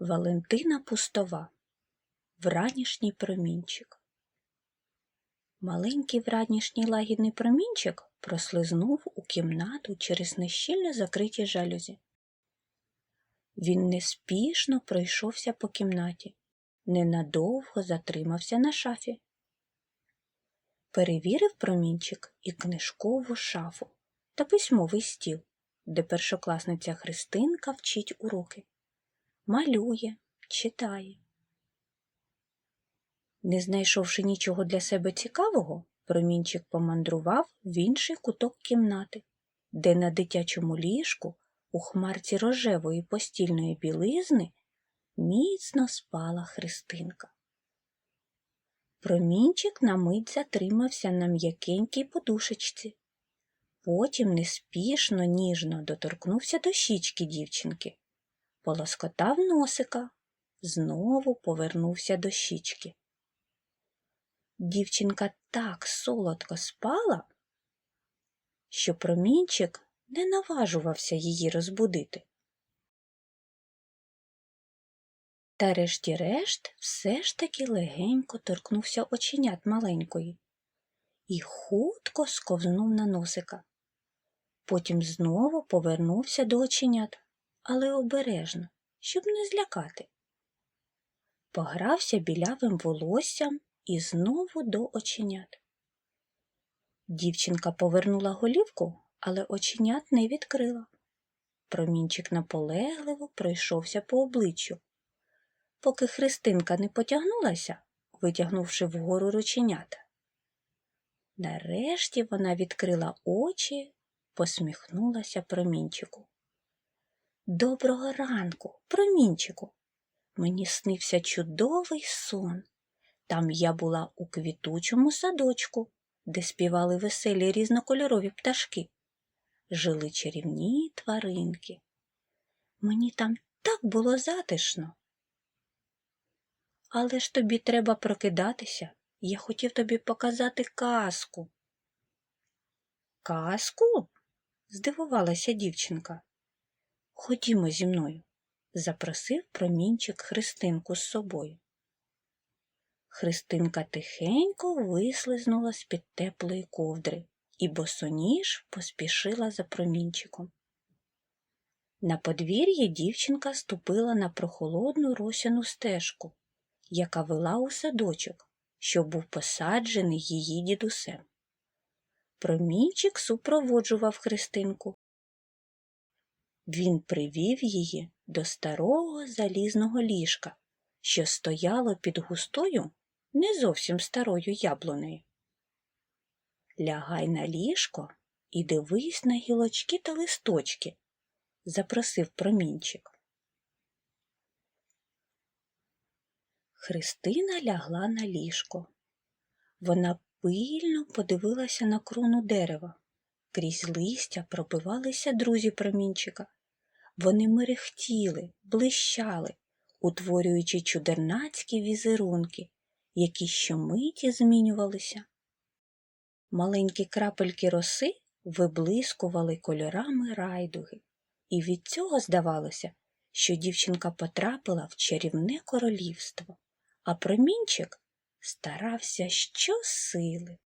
Валентина Пустова Вранішній промінчик Маленький вранішній лагідний промінчик прослизнув у кімнату через нещільно закриті жалюзі. Він неспішно пройшовся по кімнаті, ненадовго затримався на шафі. Перевірив промінчик і книжкову шафу та письмовий стіл, де першокласниця Христинка вчить уроки. Малює, читає. Не знайшовши нічого для себе цікавого, промінчик помандрував в інший куток кімнати, де на дитячому ліжку у хмарці рожевої постільної білизни міцно спала Христинка. Промінчик на мить затримався на м'якенькій подушечці. Потім неспішно, ніжно доторкнувся до щічки дівчинки, полоскотав носика, знову повернувся до щічки. Дівчинка так солодко спала, що промінчик не наважувався її розбудити. Та решті-решт все ж таки легенько торкнувся оченят маленької і хутко сковзнув на носика. Потім знову повернувся до оченят, але обережно, щоб не злякати. Погрався білявим волоссям і знову до оченят. Дівчинка повернула голівку, але оченят не відкрила. Промінчик наполегливо пройшовся по обличчю, поки Христинка не потягнулася, витягнувши вгору рученята. Нарешті вона відкрила очі, посміхнулася промінчику. Доброго ранку, промінчику. Мені снився чудовий сон. Там я була у квітучому садочку, де співали веселі різнокольорові пташки. Жили чарівні тваринки. Мені там так було затишно. Але ж тобі треба прокидатися. Я хотів тобі показати казку. Казку? здивувалася дівчинка. Ходімо зі мною, запросив промінчик Христинку з собою. Христинка тихенько вислизнула з-під теплої ковдри і босоніж поспішила за промінчиком. На подвір'ї дівчинка ступила на прохолодну росяну стежку, яка вела у садочок, що був посаджений її дідусем. Промінчик супроводжував Христинку. Він привів її до старого залізного ліжка, що стояло під густою, не зовсім старою яблунею. Лягай на ліжко і дивись на гілочки та листочки, запросив промінчик. Христина лягла на ліжко. Вона пильно подивилася на крону дерева. Крізь листя пробивалися друзі промінчика. Вони мерехтіли, блищали, утворюючи чудернацькі візерунки, які щомиті змінювалися. Маленькі крапельки роси виблискували кольорами райдуги, і від цього здавалося, що дівчинка потрапила в чарівне королівство, а промінчик старався щосили,